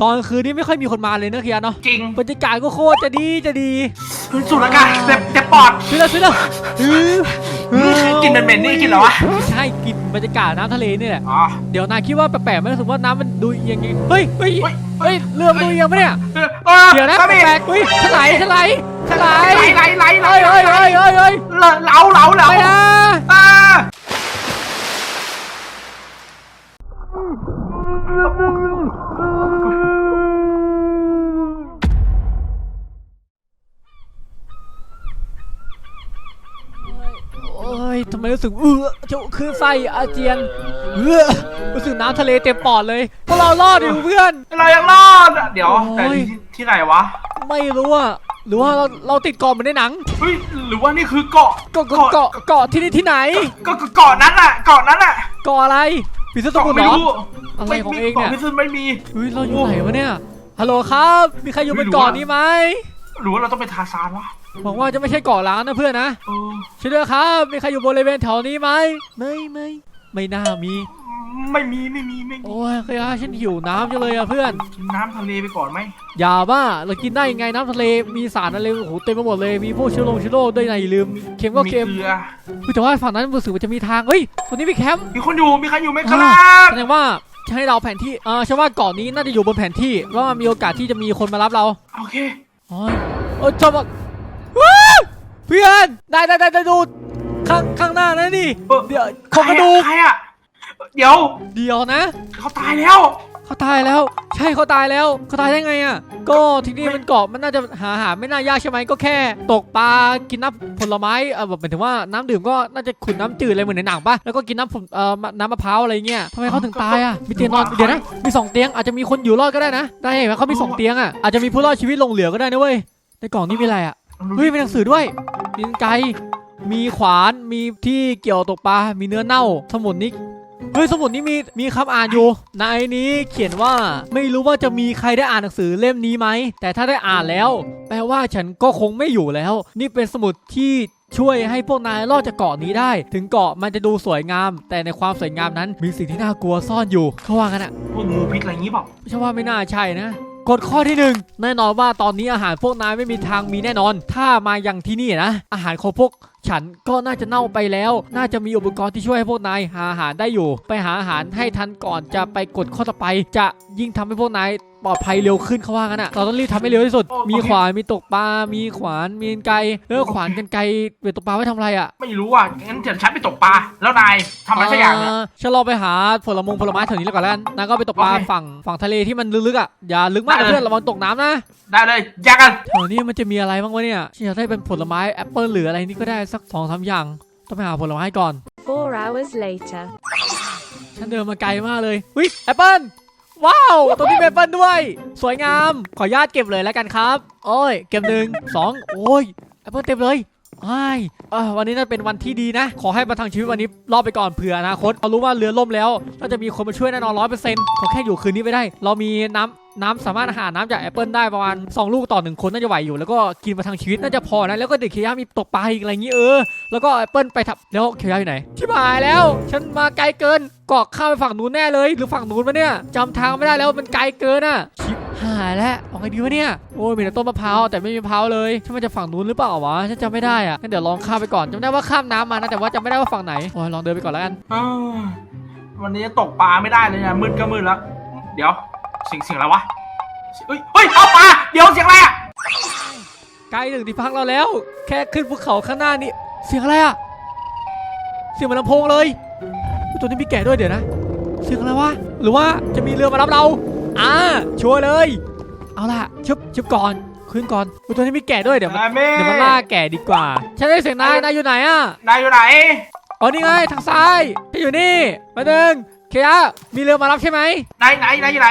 ตอนกลางคืนนี้ไม่ค่อยมีคนมาเลยนะเคียร์เนาะจริงบรรยากาศก็โคตรจะดีจะดีสูดอากาศเต็มเต็มปอดซื้อแล้วซื้อแล้วอื้อนี่คือกลินเหม็นๆนี่กินเหรอวะไม่ใช่กินบรรยากาศน้ำทะเลนี่แหละอ๋อเดี๋ยวนายคิดว่าแปลกๆไหมรู้สึกว่าน้ำมันดูเอียงไงเฮ้ยเฮ้ยเฮ้ยเฮ้ยเรือมันดูเอียงปะเนี่ยเออเออเดี๋ยวนะสามีแปลกๆเฮ้ยถลายถลายถลายไหลไหลไหลไหลเฮ้ยเฮ้ยเฮ้ยเฮ้ยเฮ้ยเหลาเหลาเหลาไปนะ อ่า โอ้ยทำไม รู้สึกเออเจ้าคือไส้อาเจียนเออรู้สึกน้ำทะเลเต็มปอดเลยพวกเรารอดอยู่เพื่อน เรายังรอดอะเดี๋ยวโอ้แต่ยที่ที่ไหนวะไม่รู้อะหรือว่าเราเราติดเกาะเหมือนในหนังเฮ้ยหรือว่านี่คือเกาะเกาะเกาะเกาะเกาะที่นี่ที่ไหนเกาะเกาะนั้นอะเกาะนั้นอะเกาะอะไรพิซซ่าสเกาะมุทรไม่เหรอ รู้อะไรม่ของมีเองเนี่ยเกาะพิซซ่าไม่มี เฮ้ยเราอยู่ไหนวะเนี่ยฮัลโหลครับ มีใครอยู่บไม่นรู้เกาะอะนี้ไหมหรือว่าเราต้องไปทาซานวะ หวังว่าจะไม่ใช่เกาะล้างนะเพื่อนนะเออช่วยด้วยครับ มีใครอยู่บริเวณแถวนี้ไหมไม่ไม่ไม่น่ามี ไม่มีไม่มีไม่มีโอ้ยเคยฉันหิวน้ำจังเลยอะเพื่อน กินน้ำทะเลไปก่อนไหมอย่าบ้าเรากินได้ยังไงน้ำทะเลมีสารอะไรโอ้โหเต็มไปหมดเลยมีพวกเชื้อโรคเชื้อโรคด้วยนะอย่าลืมเค็มก็มีเค็มเกลือเฮ้ยแต่ว่าฝั่งนั้นรู้สึกว่าจะมีทางเฮ้ยตรงนี้มีแคมป์มีคนอยู่มีใครอยู่ไหมคอ่ารับแสดงว่าจะให้เราแผนที่อ่าฉันว่าเกาะนี้น่าจะอยู่บนแผนที่เพราะว่ามีโอกาสที่จะมีคนมารับเราโอเคโอ้ยโอ้ยชอบอะว้าว เพื่อนได้ได้ได้ได้ดูข้างข้างหน้านะนี่เออเดี๋ยวโครงกระดูกใครอะเดี๋ยว เดี๋ยวนะ เขาตายแล้วเขาตายแล้ว ใช่เขาตายแล้วเขาตายได้ไงอะ ก็ที่นี่มันเกาะมันน่าจะหาอาหารไม่น่ายากใช่ไหมก็แค่ ตกปลากินน้ำผลไม้เออแบบหมายถึงว่าน้ำดื่มก็น่าจะขุนน้ำจืดอะไรเหมือนในหนังปะแล้วก็กินน้ำผลเอ่อน้ำมะพร้าวอะไรเงี้ยทำไมเขาถึงตายอะมีเตียงนอนเดี๋ยวนะมีสองเตียงอาจจะมีคนอยู่รอดก็ได้นะได้เห็นไหมเขามีสองเตียงอะอาจจะมีผู้รอดชีวิตหลงเหลือก็ได้นะเว้ยในกล่องนี้มีอะไรอะ เฮ้ยมีหนังสือด้วยมีกรรไกรมีขวานมีที่เกี่ยวตกปลา มีเนื้อเน่า สมุดนี้เฮ้ยสมุดนี้มีมีคำอ่านอยู่ในนี้เขียนว่าไม่รู้ว่าจะมีใครได้อ่านหนังสือเล่มนี้ไหมแต่ถ้าได้อ่านแล้ว แปลว่าฉันก็คงไม่อยู่แล้ว นี่เป็นสมุดที่ช่วยให้พวกนายรอดจากเกาะนี้ได้ ถึงเกาะมันจะดูสวยงาม แต่ในความสวยงามนั้นมีสิ่งที่น่ากลัวซ่อนอยู่เขาว่ากันอะพวกงูพิษอะไรอย่างงี้เปล่าไม่ใช่ว่าไม่น่าใช่นะ กฎข้อที่หนึ่งแน่นอนว่าตอนนี้อาหารพวกนายไม่มีทางมีแน่นอน ถ้ามาอย่างที่นี่นะ อาหารของพวกฉันก็น่าจะเน่าไปแล้ว น่าจะมีอุปกรณ์ที่ช่วยให้พวกนายหาอาหารได้อยู่ ไปหาอาหารให้ทันก่อนจะไปกดข้อต่อไป จะยิ่งทำให้พวกนาย ปลอดภัยเร็วขึ้นเขาว่ากันอะเราต้องรีบทำให้เร็วที่สุด มีขวานมีตกปลา มีขวานมีกรรไกรเออขวานกันไกรเป็นตกปลาไว้ทำอะไรอะไม่รู้อะงั้นเดี๋ยวฉันไปตกปลาแล้วนายทำอะไรสักอย่างเนี่ยเฉันรอไปหาผลมงผลไม้แถวนี้แล้วก่อนแล้วกันนายก็ไปตกปลาโอเคฝั่งฝั่งทะเลที่มันลึกๆอะอย่าลึกมากได้นะเลย เพื่อนระวังตกน้ำนะได้เลยแยกกันแถวนี้มันจะมีอะไรบ้างวะเนี่ยฉันอยากได้เป็นผลไม้แอปเปิลหรืออะไรนี่ก็ได้สักสองสามอย่างต้องไปหาผลไม้ก่อน Four hours later. ฉันเดินมาไกลมากเลยวิแอปเปิล ว้าวตรงนี้เป็นแอปเปิลด้วย สวยงาม ขออนุญาตเก็บเลยแล้วกันครับ โอ้ย เก็บหนึ่งสองโอ้ยแอปเปิลเต็มเลย ไอ้เออวันนี้น่าเป็นวันที่ดีนะ ขอให้ประทังชีวิตวันนี้รอดไปก่อนเผื่ออนาคตเรารู้ว่าเรือล่มแล้วน่าจะมีคนมาช่วยแน่นอนร้อยเปอร์เซ็นต์ขอแค่อยู่คืนนี้ไปได้ เรามีน้ำน้ำสามารถหาน้ำจากแอปเปิลได้ประมาณ 2 ลูกต่อหนึ่งคนน่าจะไหวอยู่ แล้วก็กินประทังชีวิตน่าจะพอนะแล้วก็เด็กเคียามีตกปลาอีกอะไรอย่างนี้เออ แล้วก็แอปเปิลไปทับแล้วเคียาอยู่ไหนชิบหายแล้ว ฉันมาไกลเกินเกาะข้ามไปฝั่งนู้นแน่เลย หรือฝั่งนู้นปะเนี่ยจำทางไม่ได้แล้วมันไกลเกินอะชิบ หายแล้วเอาไงดีวะเนี่ย โอ้ยมีแต่ต้นมะพร้าวแต่ไม่มีมะพร้าวเลยฉันมันจะฝั่งนู้นหรือเปล่าวะฉันจำไม่ได้อะงั้นเดี๋ยวลองข้ามไปก่อนจำได้ว่าข้ามน้ำมานะแต่ว่าจำไม่ได้ว่าฝั่งไหนโอ้ยลองเดินไปก่อนแล้วกันเออวันนี้ตกปลาไม่ได้เลยนะมืดก็มืดแล้ว เดี๋ยวเสียงเสียงอะไรวะเฮ้ยเฮ้ยเอาปลาเดี๋ยวเสียงอะไรอะไกลถึงที่พักเราแล้ว แค่ขึ้นภูเขาข้างหน้านี่เสียงอะไรอะเสียงเหมือนลำโพงเลยอุ๊ยตัวนี้มีแกะด้วยเดี๋ยวนะ เสียงอะไรวะหรือว่าจะมีเรือมารับเรา อ่าชัวร์เลย เอาล่ะชึบชึบก่อนขึ้นก่อนอุ๊ยตัวนี้มีแกะด้วยเดี๋ยวมันนายเม่เดี๋ยวมันล่าแกะดีกว่าฉันได้เสียงนายนายอยู่ไหนอะนายอยู่ไหนอ๋อนี่ไงทางซ้ายฉันอยู่นี่มาหนึ่งเคียะมีเรือมารับใช่ไหมนายไหนนายอยู่ไหน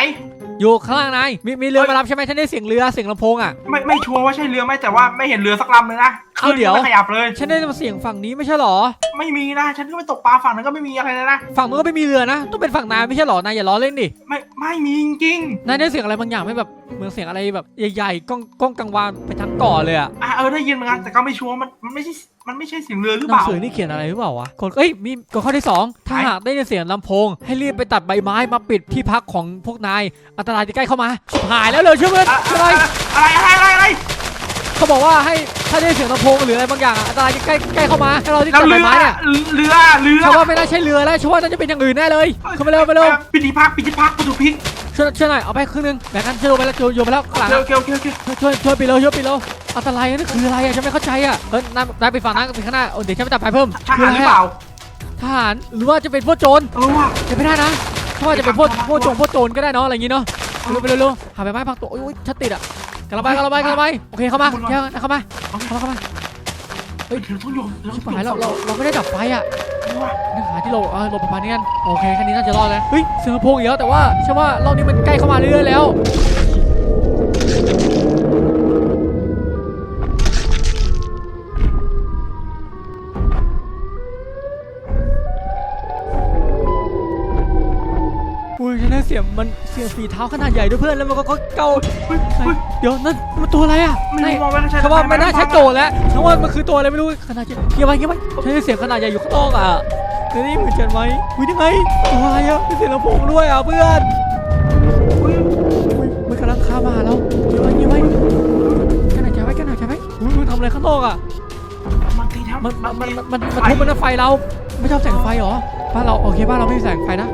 อยู่ข้างล่างนายมีมีเรือมารับใช่ไหมฉันได้เสียงเรือเสียงลำโพงอะไม่ไม่ชัวร์ว่าใช่เรือไหมแต่ว่าไม่เห็นเรือสักลำเลยนะขขึ้นเอาเดี๋ยวไม่ขยับเลยฉันได้ยินเสียงฝั่งนี้ไม่ใช่เหรอ ไม่มีนะฉันก็ไปตกปลาฝั่งนั้นก็ไม่มีอะไรเลยนะฝั่งนู้นก็ไม่มีเรือนะต้องเป็นฝั่งนายไม่ใช่เหรอนายอย่าล้อเล่นดิไม่ ไม่มีจริงนายได้เสียงอะไรบางอย่างไหม่แบบเหมือนเสียงอะไรแบบใหญ่ๆก้องก้องกังวานไปทั้งเก่อเลยอะๆอะเออได้ยินเหมือนกันแต่ก็ไม่ชัวร์มันมันไม่ใช่มันไม่ใช่เสียงเรือหรือหเปนังล่า สือนี่เขียนอะไรหรือเปล่าวะกฎเอ้ยมีกฎข้อที่สองถ้าไหนหากได้ยินเสียงลำโพง ให้รีบไปตัดใบไม้มาปิดที่พักของพวกนายอันตรายจะใกล้เข้ามาชิบหายแล้วเลยเชื่อเพื่อนอะเชื่ออะไรอะไรอะไรอะไรอะไรเขาบอกว่าให้ ถ้าได้ยินเสียงลำโพงหรืออะไรบางอย่างอะอันตรายจะใกล้ใกล้เข้ามาให้เราที่แล้วตัดใบเรือไม้เนี่ยเรือเรือฉันว่าไม่น่าใช่เรือแล้วฉันว่าน่าจะเป็นอย่างอื่นแน่เลยเข้าไปเร็วไปเร็วปิติพักปิติพักประตูพลิกช่วยช่วยหน่อยเอาไปครึ่งหนึงแบ่งกันช่วยโยนไปแล้วโยนโยนไปแล้วข้างหลังโออะเคโอเคโอเคโอเคช่วยช่วยไปเร็วช่วยไปเร็วอันตรายนั่นคืออะไรอะฉันไม่เข้าใจอะเออนายนายไปฝั่งนั้นไปข้างหน้าเออเดี๋ยวฉันไปตัดไฟเพิ่มทหารหรือเปล่าทหารหรือว่าจะเป็นพวกโจรเออว่ะจะไม่ได้นะเพราะว่าจะเป็นพวกพวกโจรพวกโจรก็ได้เนาะอะไรอย่างงี้เนาะเร็วไปเร็วเร็วหาใบไม้พักตัวโอ้ยชัดติดอะ กระบายกระบายกระบายโอเคเข้ามาแค่เข้ามาเข้ามาเข้ามาเฮ้ยเราต้องโยนเราชิต้บองหายเราเราเราไม่ได้ดับไฟอะเออว่ะเนื้อหาที่เราเออหลบประมาณนี้กันโอเคแค่นี้น่าจะรอดแล้วเฮ้ยเสือโพงอีกแล้วแต่ว่าใช่ว่ารอบนี้มันใกล้เข้ามาเรื่อยๆแล้ว เสียงฝีเท้าขนาดใหญ่ด้วยเพื่อนแล้วมันก็ก็เก้าเฮ้ยเฮ้ยเดี๋ยวนั่นมันตัวอะไรอะไม่รู้มองไม่ได้ใช่ฉันว่าไม่น่าใช่โจรแล้วฉันว่ามันคือตัวอะไรไม่รู้ขนาดใหญ่เงียบไปเงียบไปฉันได้เสียงขนาดใหญ่อยู่ข้างนอกอะเธอได้ยินเหมือนฉันไหมอุ้ยยังไงตัวอะไรอะมีเสียงลำโพงด้วยอะเพื่อนเฮ้ยอุ้ยมันกำลังข้ามมาหาเราเงียบไปเงียบไปกันหายใจไว้กันหายใจไว้อุ้ยมันทำอะไรข้างนอกอะมันตีแทบมันมันมันตีมันมันทุบมันไฟเราไม่ชอบแสงไฟเหรอบ้านเราโอเคบ้านเราไม่มีแสงไฟนะ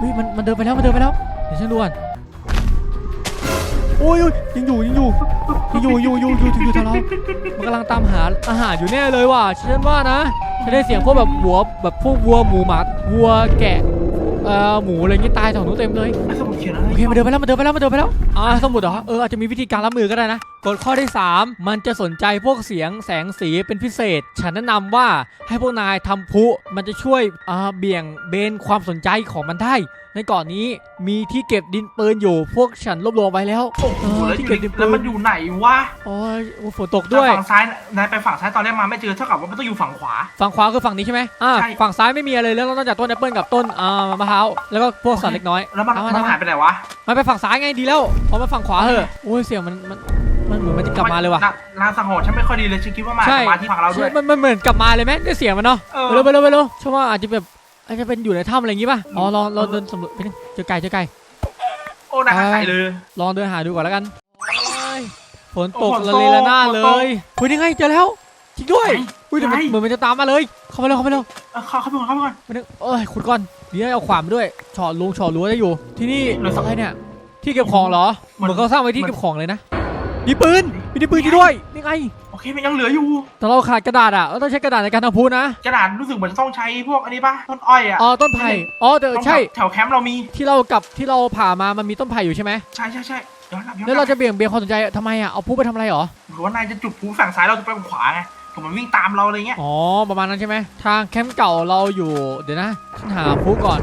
อุ้ยมันมันเดินไปแล้วมันเดินไปแล้วเดี๋ยวฉันดูก่อนโอ้ยโอ้ยยังอยู่ยังอยู่ยังอยู่อยู่อยู่อยู่อยู่อยู่แถวเรามันกำลังตามหาอาหารอยู่แน่เลยว่ะฉันว่านะฉันได้เสียงพวกแบบวัวแบบพวกวัวหมูหมาวัวแกะเอ่อหมูอะไรเงี้ยตายแถวนู้นเต็มเลยไอ้สมุดเขียนอะไรโอเคมันเดินไปแล้วมันเดินไปแล้วมันเดินไปแล้วอ่าสมุดเหรอเอออาจจะมีวิธีการรับมือก็ได้นะ กฎข้อที่ 3 มันจะสนใจพวกเสียงแสงสีเป็นพิเศษ ฉันแนะนำว่าให้พวกนายทำพลุมันจะช่วยอ่าเบี่ยงเบนความสนใจของมันได้ ในเกาะนนี้มีที่เก็บดินปืนอยู่ พวกฉันรวบรวมไว้แล้วโอ้โหเออแล้วที่อยู่เก็บดินแล้ปืวนมันอยู่ไหนวะโอ้ยโอ้ฝนตกด้วยฝั่งซ้ายนายไปฝั่งซ้ายตอนแรกมาไม่เจอเท่ากับว่ามันต้องอยู่ฝั่งขวา ฝั่งขวาคือฝั่งนี้ใช่ไหมอ่าใช่ฝั่งซ้ายไม่มีอะไรเลยนอกจากต้นแอปเปิลกับต้นอ่ามะพร้าวแล้วก็พวกสัตว์เล็กน้อยแล้วมันเอามามันเอามาหายไปไหนวะมันไปฝั่งซ้ายไงดีแล้วเพราะมันฝั่งขวาเหอะโอ้ยเสียงมันมัน มันเหมือนมันจะกลับมาเลยว่ะนนางสังหรณ์ฉันไม่ค่อยดีเลยฉันคิดว่ามันอาจใช่จะมาที่ฝั่งเราด้วยใช่มันมันเหมือนกลับมาเลยไหมได้เสียงมันเนาะเออไปเร็วไปเร็วไปเร็วฉันว่าอาจจะแบบอาจจะเป็นอยู่ในถ้ำอะไรอย่างงี้ป่ะอ๋อลองลองเดินสำรวจไปนึงเจอไก่เจอไก่โอ้นายหายเลย ลองเดินหาดูก่อนแล้วกันโอ้ยฝนตกโอ้ฝนตกละเลละหน้าดฝนเลตกยคุยยังไงเจอแล้วจริงด้วยไหนอุ้ยเดี๋ยวมันไหนเหมือนมันจะตามมาเลย เข้าไปเร็วเข้าไปเร็วเออเข้าเข้าไปก่อนเข้าไปก่อนไปนึงเอ้ยขุดก่อนเดี๋ยวเอาขวานมาด้วยฉอดลุงฉอดรั้วได้อยู่ ที่นี่เหลือสองอะไรเนี่ย ที่เก็บของเหรอเหมันมือนเขาสร้างไว้ที่มันเก็บของเลยนะ มีปืนมีปืนจริงด้วยนี่ไงโอเคมันยังเหลืออยู่ แต่เราขาดกระดาษอะเราต้องใช้กระดาษในการทำพูนะกระดาษรู้สึกเหมือนจะต้องใช้พวกอันนี้ป่ะต้นอ้อยอะอ๋อต้นไผ่อ๋อแต่ต้องใช่แถวแคมป์เรามีที่เรากลับที่เราผ่ามามันมีต้นไผ่อยู่ใช่ไหมใช่ใช่ใช่ย้อนกลับย้อนแล้วกเราลับจะเบี่ยงเบนความสนใจทำไมอะเอาพูไปทำอะไรหรอหรือว่านายจะจุดพลุฝั่งซ้ายเราจะไปฝั่งขวาไงผมมันวิ่งตามเราอะไรเงี้ยอ๋อประมาณนั้นใช่ไหมทางแคมป์เก่าเราอยู่เดี๋ยวนะฉันหาพูก่อน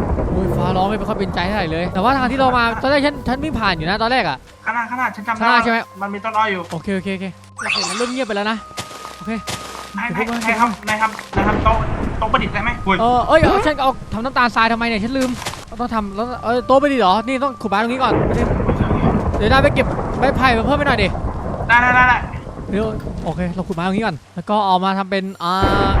โอ้ยฟ้าร้องไม่ค่อยเป็นใจเท่าไหร่เลย แต่ว่าทางที่เรามาตอนแรกฉันฉันวิ่งผ่านอยู่นะตอนแรกอะ ข้างหน้าข้างหน้าฉันจำข้างหน้าใช่ไหม มันมีต้นอ้อยอยู่โอเคโอเคโอเคโอเคมันเริ่มเงียบไปแล้วนะ โอเคนายเดี๋นายวยพวกมันนายทำนายทำนายทำโต๊ะโต๊ะประดิษฐ์ได้ไหมเฮ้ยเออเอ้ยเอาฉันเอาทำน้ำตาลทรายทำไมเนี่ยฉันลืมเราต้องทำแล้วเออโต๊ะไปดิเหรอ นี่ต้องขุดไม้ตรงนี้ก่อนเดี๋ยวได้ไปเก็บใบไผ่มาเพิ่มไปหน่อยดิ ได้ได้ได้ได้เดี๋ยวโอเค เราขุดไม้ตรงนี้ก่อน แล้วก็เอามาทำเป็นอ่ากล่องค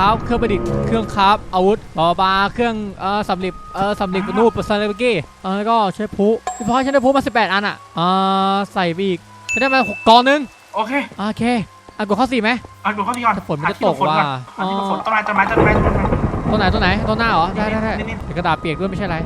ราฟเครื่องประดิษฐ์เครื่องคราฟอาวุธบาบาเครื่องเอ่อสำลิบเอ่อสำลิบนูปซันเลเบกี้เออแล้วก็ใช้พลุพี่พอฉันได้พลุมา 18 อันอะอ่าใส่ไปอีกฉันได้มาหกกองนึงโอเคโอเคอะกดข้อสี่ไหมเอาดูข้อที่ก่อนแต่ฝนมันจะหาที่หลบฝนก่อนตกว่ะหาที่หลบฝนอ๋อต้นไม้ต้นไม้ต้นไม้ต้นไม้ตัวไหนตัวไหนตัวหน้าเหรอได้ได้ได้นี่นี่เดี๋ยวกระดาษเปียกด้วยไม่ใช่ไร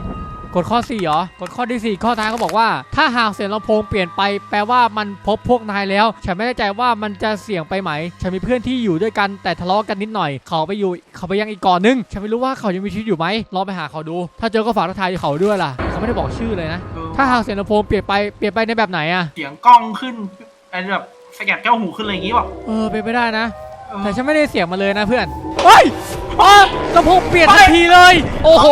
กดข้อ4เหรอกดข้อที่ 4 ข้อท้ายเขาบอกว่า ถ้าหากเสียงลำโพงเปลี่ยนไปแปลว่ามันพบพวกนายแล้ว ฉันไม่แน่ใจว่ามันจะเสี่ยงไปไหม ฉันมีเพื่อนที่อยู่ด้วยกันแต่ทะเลาะกันนิดหน่อย เขาไปอยู่เขาไปยังอีกก่อนนึง ฉันไม่รู้ว่าเขายังมีชีวิตอยู่ไหมลองไปหาเขาดู ถ้าเจอก็ฝากทักทายเขาด้วยล่ะ เขาไม่ได้บอกชื่อเลยนะเออถ้าหากเสียงลำโพงเปลี่ยนไปเปลี่ยนไปในแบบไหนอะเสียงกล้องขึ้นไอ้แบบสแกตแก้วหูขึ้นอะไรอย่างงี้แบบเออเป็นไปได้นะเออแต่ฉันไม่ได้เสียงมาเลยนะเพื่อนเฮ้ย อ๋อลำโพงเปลี่ยนทันทีเลย โอ้โห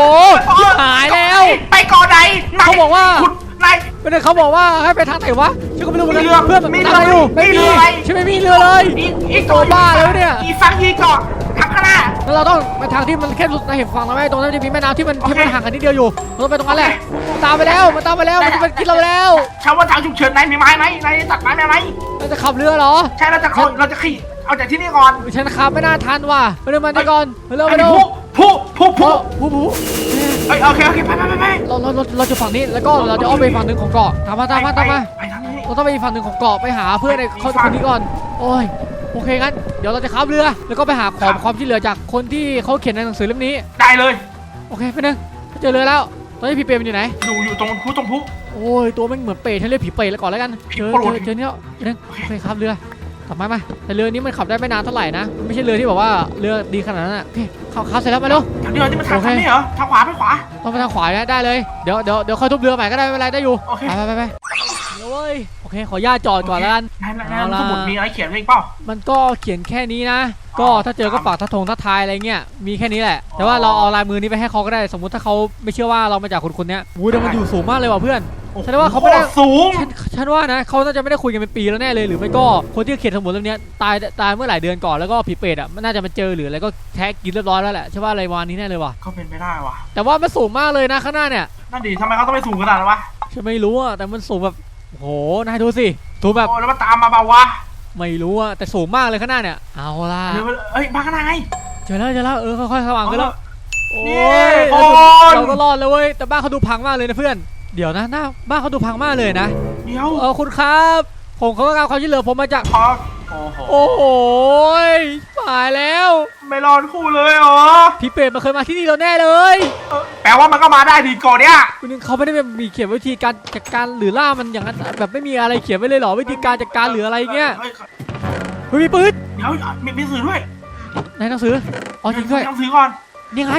ชิบหายแล้ว ไปก่อนไหนนยเขาบอกว่าขุดนายไม่ได้เขาบอกว่าให้ไปทางไหนวะฉันก็ไม่รู้เหมือนกัมีเรือเพื่อนมันมีตามอยู่เรือไม่มีมีเรืออะไรฉันไม่มีเรือเลยอีอีตัวบ้าแล้วเนี่ยอีฟังยีเกาะทางข้างหน้า แล้วเราต้องไปทางที่มันแค่สุดในเห็นฝั่งเราไหมตรงนั้นมันจะมีแม่น้ำที่มันโอเคที่มันห่างกันนิดเดียวอยู่เราต้องไปตรงนั้นแหละมันตามไปแล้วมันตามไปแล้วมันจะมันกินเราแล้วชาวว่าทางฉุกเฉินนายมีไม้ไหมนายตัดไม้ไหมไหมเราจะขับเรือเหรอ ใช่เราจะเอาเราจะขี่ เอาจากที่นี่ก่อนฉันขับไม่น่าทันว่ะไปเร็วมาดีก่อนไปเร็วไปไอ้เร็วผู้ผู้ผู้โอ้ผู้ผู้ผู้เอ้ยโอเคโอเคไปไปไปไปเราเราเราเราจะฝั่งนี้แล้วก็เราจะอ้อมไปฝั่งหนึ่งของเกาะตามมาตามมาตามมาไปทางนี้เราต้องไปอีกฝั่งหนึ่งของเกาะไปหาเพื่อนในเขาคนนี้ก่อนโอ้ยโอเคงั้นเดี๋ยวเราจะขับเรือแล้วก็ไปหาขอความช่วยเหลือจากคนที่เขาเขียนในหนังสือเล่มนี้ได้เลย โอเคไปหนึ่งเจอเรือแล้วตอนนี้พี่เปรมอยู่ไหนอยู่อยู่ตรงผู้ตรงผู้โอ้ยตัวมันเหมือนเปรตฉันเรียกผีเปรตแล้วก่อนแล้วกันผีเจอโปรเจดอเจอเนี่ยไปหนึ่งโอเคขับเรือ ขับมามาแต่เรือนี้มันขับได้ไม่นานเท่าไหร่นะมันไม่ใช่เรือที่แบบว่าเรือดีขนาดนั้นอะโอเคขับขับเสร็จแล้วมาเร็วทางเดียวที่มันทางโอเคทางนี้เหรอทางขวาไปขวาต้องไปทางขวานะได้เลย เดี๋ยวเดี๋ยวเดี๋ยวค่อยทุบเรือใหม่ก็ได้ไม่เป็นไรได้อยู่โอเคไปไปไปไปเดี๋ยวเว้ยโอเค ขออนุญาตจอดก่อนแล้วกันนายนายนายเอาล่ะสมุดมีอะไรเขียนไว้อีกเปล่ามันก็เขียนแค่นี้นะ ก็อ๋อถ้าเจอก็ฝากทัทงทักทายอะไรเงี้ย มีแค่นี้แหละ แต่ว่าเราเอาลายมือนี้ไปให้เขาก็ได้ สมมุติถ้าเขาไม่เชื่อว่าเรามาจากคนคนๆเนี้ยวูแต่มันอยู่สูงมากเลยว่ะเพื่อน แสดงว่าเขาไม่ได้โอ้โหสูงฉันฉันว่านะเขาน่าจะไม่ได้คุยกันเป็นปีแล้วแน่เลยหรือไม่ก็คนที่เขียนสมุดเล่มเนี้ยตายตายเมื่อหลายเดือนก่อนแล้วก็ผีเปรตอะมันน่าจะมาเจอหรืออะไรก็แท้กินเรียบร้อยแล้วแหละใช่ว่าอะไรวานนี้แน่เลยว่ะก็เป็นไปได้ว่ะแต่ว่ามันสูงมากเลยนะข้างหน้าเนี่ยนั่นดิทำไมเขาต้องไปสูงขนาดนั้นวะฉันไม่รู้อะแต่มันสูงแบบโอ้โหนายดูสิสูงแบบโอ้แล้วมันตามมาเปล่าวะไม่รู้อะแต่สูงมากเลยข้างหน้าเนี่ยเอาล่ะเดี๋ยวเอ้ยมาข้างในไงเจอแล้วเจอแล้วเออค่อยๆสว่างขึ้นแล้วโอ้นี่ยโอ้เรายก็รอดแล้วเว้ยแต่บ้านเขาดูพังมากเลยนะเพื่อน เดี๋ยวนะหน้าบ้านเขาดูพังมากเลยนะเดี๋ยวเออคุณครับ ผมเขาต้องการความช่วยเหลือผมมาจากพอโอ้โหโอ้โหยตายแล้ว ไม่รอดคู่เลยเหรอพี่เป็ดมาเคยมาที่นี่เราแน่เลยเออแปลว่ามันก็มาได้ดีก่อนเนี่ยคุณนึงเขาไม่ได้มีเขียนวิธีการจัดการหรือล่ามันอย่างนั้นแบบไม่มีอะไรเขียนไว้เลยเหรอวิธีการจัดการหรืออะไรเงี้ยฮ้เฮ้ยมีปืนเดี๋ยวมีมีสื่อด้วยในหนังสืออ๋อจริงด้วยต้องซื้อก่อน นี่ไง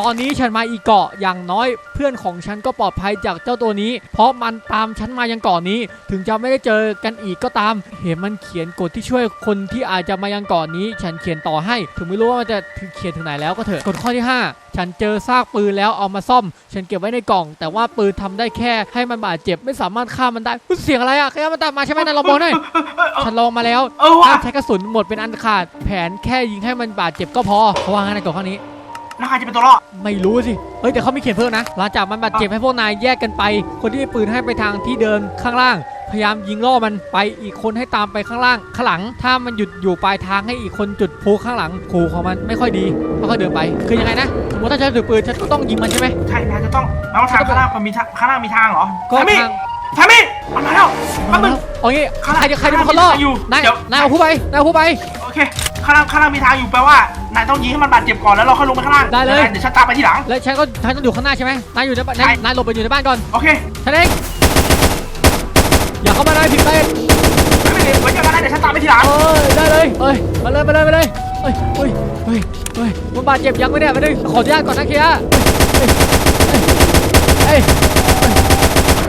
ตอนนี้ฉันมาอีกเกาะอย่างน้อยเพื่อนของฉันก็ปลอดภัยจากเจ้าตัวนี้ เพราะมันตามฉันมายังเกาะนี้ ถึงจะไม่ได้เจอกันอีกก็ตาม เห็นมันเขียนกฎที่ช่วยคนที่อาจจะมายังเกาะนี้ ฉันเขียนต่อให้ ถึงไม่รู้ว่ามันจะถึงเขียนถึงไหนแล้วก็เถอะกฎข้อที่ 5 ฉันเจอซากปืนแล้วเอามาซ่อม ฉันเก็บไว้ในกล่อง แต่ว่าปืนทำได้แค่ให้มันบาดเจ็บไม่สามารถฆ่ามันได้อุ๊ยเสียงอะไรอะแค่มันตามมาใช่ไหมนายลองบอกหน่อยเออเออฉันลองมาแล้วเออว่ะห้ามใช้กระสุนหมดเป็นอันขาด แผนแค่ยิงให้มันบาดเจ็บก็พอเพราะว่างั้นในกฎข้อนี้ แล้วใครจะเป็นตัวรอดไม่รู้สิ เฮ้ยแต่เขาไม่เขียนเพิ่มนะ หลังจากมันบาดเจ็บให้พวกนายแยกกันไป คนที่มีปืนให้ไปทางที่เดินข้างล่าง พยายามยิงล่อมันไปอีกคนให้ตามไปข้างล่างข้างหลัง ถ้ามันหยุดอยู่ปลายทางให้อีกคนจุดพลุข้างหลังขู่ของมันไม่ค่อยดีแล้วก็เดินไป คือยังไงนะ สมมติถ้าฉันถือปืนฉันก็ต้องยิงมันใช่ไหมใช่นายจะต้องแล้วทางข้างล่างมันมีทางข้างล่างมีทางเหรอก็ทามิทางทามิมันมาแล้วแป๊บนึงเอางี้ข้างหลัใครงจะใครจะเป็นคนล่ออยู่นายเดี๋ยวนายเอาผู้ไปนายเอาผู้ไปโอเค ข้างล่างข้างล่างมีทางอยู่แปลว่านายต้องยิงให้มันบาดเจ็บก่อนแล้วเราค่อยลงไปข้างล่างได้เลย เดี๋ยวฉันตามไปทีหลัง และฉันก็ฉันต้องอยู่ข้างหน้าใช่ไหมนายอยู่ในบ้านใช่นายนายหลบไปอยู่ในบ้านก่อนโอเคฉันเองอย่าเข้ามานายผิดไปไม่เป็นไรไว้เจอกันนะเดี๋ยวฉันตามไปทีหลังเอ้ยได้เลยเอ้ยมาเลยมาเลยมาเลยเอ้ยเอ้ยเอ้ยเอ้ยมันบาดเจ็บยังไม่เนี่ยมาดึงขออนุญาตก่อนนะเคียร์เอ้ยเอ้ยเอ้ย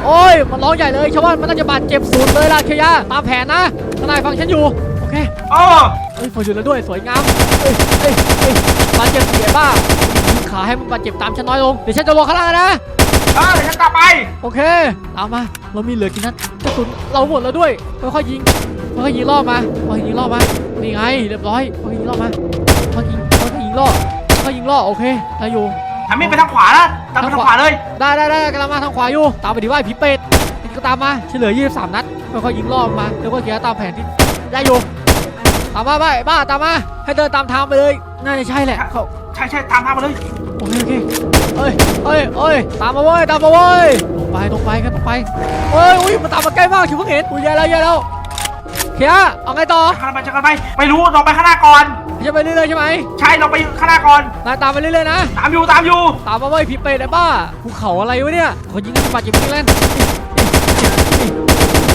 โอ้ยมันร้องใหญ่เลยชาวบ้านมันน่าจะบาดเจ็บสูดเลยล่ะเคียร์ตามแผนนะทนายฟังฉันอยู่โอเค เออ เอ้ยพออยู่แล้วด้วยสวยงามเอ้ยเอ้ยเอ้ยบาดเจ็บเสียบ้ายิงขาให้มันบาดเจ็บตามฉันน้อยลงเดี๋ยวฉันจะลงข้างล่างนะเออเดี๋ยวฉันตามไป โอเคตามมาเรามีเหลือกี่นัดกระสุนเราหมดแล้วด้วยค่อยๆยิงค่อยๆยิงล่อมาค่อยๆยิงล่อมานี่ไงเรียบร้อยค่อยๆยิงล่อมาค่อยๆยิงค่อยๆยิงล่อค่อยๆยิงล่อโอเคได้อยู่ทามิไปทางขวานะตามไปทางขวาเลย ได้ได้ได้กำลังมาทางขวาอยู่ตามไปดิว่าไอ้ผีเป็ดนี่ก็ตามมาเฉลย23 นัดค่อยๆยิงล่อมาแล้วก็เกียร์ตามแผนที่ได้อยู่ตามมาไปบ้าตามมา ให้เดินตามทางไปเลย น่าจะใช่แหละเขาใช่ใช่ตามทางมาเลย โอเคโอเคเอ้ยเอ้ยเอ้ยตามมาเว้ยตามมาเว้ยตรงไปตรงไปกันตรงไปเอ้ยอุ้ยมันตามมาใกล้มากฉันเพิ่งเห็นอุ้ยแย่แล้วแย่แล้วเขียเอาไงต่อข้างไปจะกันไปไม่รู้เราไปข้างหน้าก่อนจะไปเรื่อยๆใช่ไหมใช่เราไปข้างหน้าก่อนนายตามไปเรื่อยๆนะตามอยู่ตามอยู่ตามมาเว้ยพี่เป็ดไอ้บ้าภูเขาอะไรวะเนี่ยเขายิงกันบาดเจ็บยิงเล่น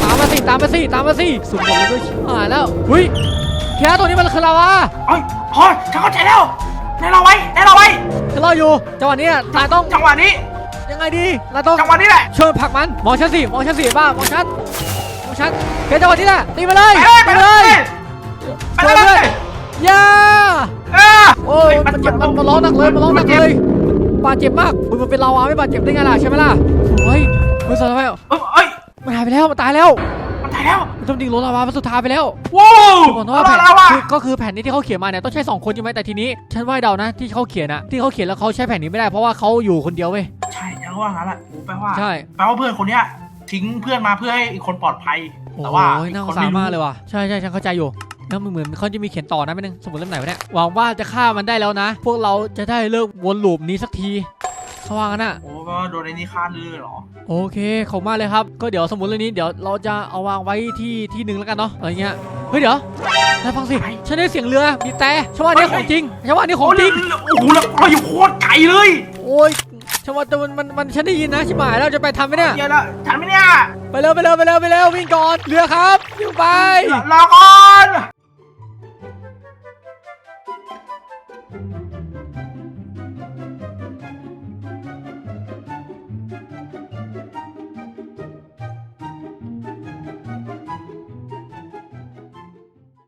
ตามมาสิตามมาสิตามมาสิสุ่มหมดเลยด้วยชิบหายแล้วหุ้ยเขียตัวนี้มันคืออะไรวะเอ้ยพอฉันเข้าใจแล้วแน่เราไว้แน่เราไว้ฉันรออยู่จังหวะนี้นายต้องจังหวะนี้ ยังไงดีนายต้องจังหวะนี้แหละช่วยผลักมันมองฉันสิมองฉันสิบ้ามองฉันมองฉันเขียจังหวะนี้แหละตีมาเลยไปเลยตีไปมาเลยไปเลยเลยช่วยด้วยย่าเออโอ้ยมันเจ็บมันมันร้องหนักเลยมันร้องหนักเลยบาดเจ็บมากอุ้ยมันเป็นลาวาไม่บาดเจ็บได้ไงล่ะใช่ไหมล่ะโอ้ยเฮ้ยฮ้ยสารวัตรเอ้ยเอ้ยมันหายไปแล้วมันตายแล้วมัน ตายแล้วมันต้องดิ่งลงลาวามันสุดท้ายไปแล้วว้าวบอกนะว่าแผ่นแล้วว่ะคือก็คือแผ่นนี้ที่เขาเขียนมาเนี่ยต้องใช้สองคนใช่ไหมแต่ทีนี้ฉันว่าเดานะที่เขาเขียนนะที่เขาเขียนแล้วเขาใช้แผ่นนี้ไม่ได้เพราะว่าเขาอยู่คนเดียวเว้ยใช่ฉันก็ว่างั้นแหละโอ้แปลว่าใช่ แปลว่าเพื่อนคนเนี้ยทิ้งเพื่อนมาเพื่อให้อีกคนปลอดภัยโอ้แต่ว่าโหอีกน่าสคงนสารไม่รู้มากเลยว่ะ ใช่ใช่ฉันเข้าใจอยู่แล้วมันเหมือนเขาจะมีเขียนต่อนะไม่นึงสมุดเล่มไหนวะเนี่ยหวังว่าจะฆ่ามันได้แล้วนะ พวกเราจะได้เลิกวนลูปนี้สักที เขาว่างั้นอะโอ้แปลว่าโดนไอ้นี่ฆ่าเลยเหรอ โอเคขอบคุณมากเลยครับ ก็เดี๋ยวสมุดเล่มนี้เดี๋ยวเราจะเอาวางไว้ที่ที่หนึ่งแล้วกันเนาะอะไรเงี้ย เฮ้ยเดี๋ยวนายฟังสิ ฉันได้เสียงเรือ มีแต่ฉันว่าอันนี่ของจริงฉันว่าอันนี่ของจริง โอ้โหเราเราอยู่โคตรไกลเลย โอ้ยฉันว่าแต่มันมันมันฉันได้ยินนะชิบหายแล้วจะไปทำไหมเนี่ยเดี๋ยวละฉันไม่เนี่ย ไปเร็วไปเร็วไปเร็วไปเร็ววิ่งก่อน เรือครับวิ่งไป รอก่อน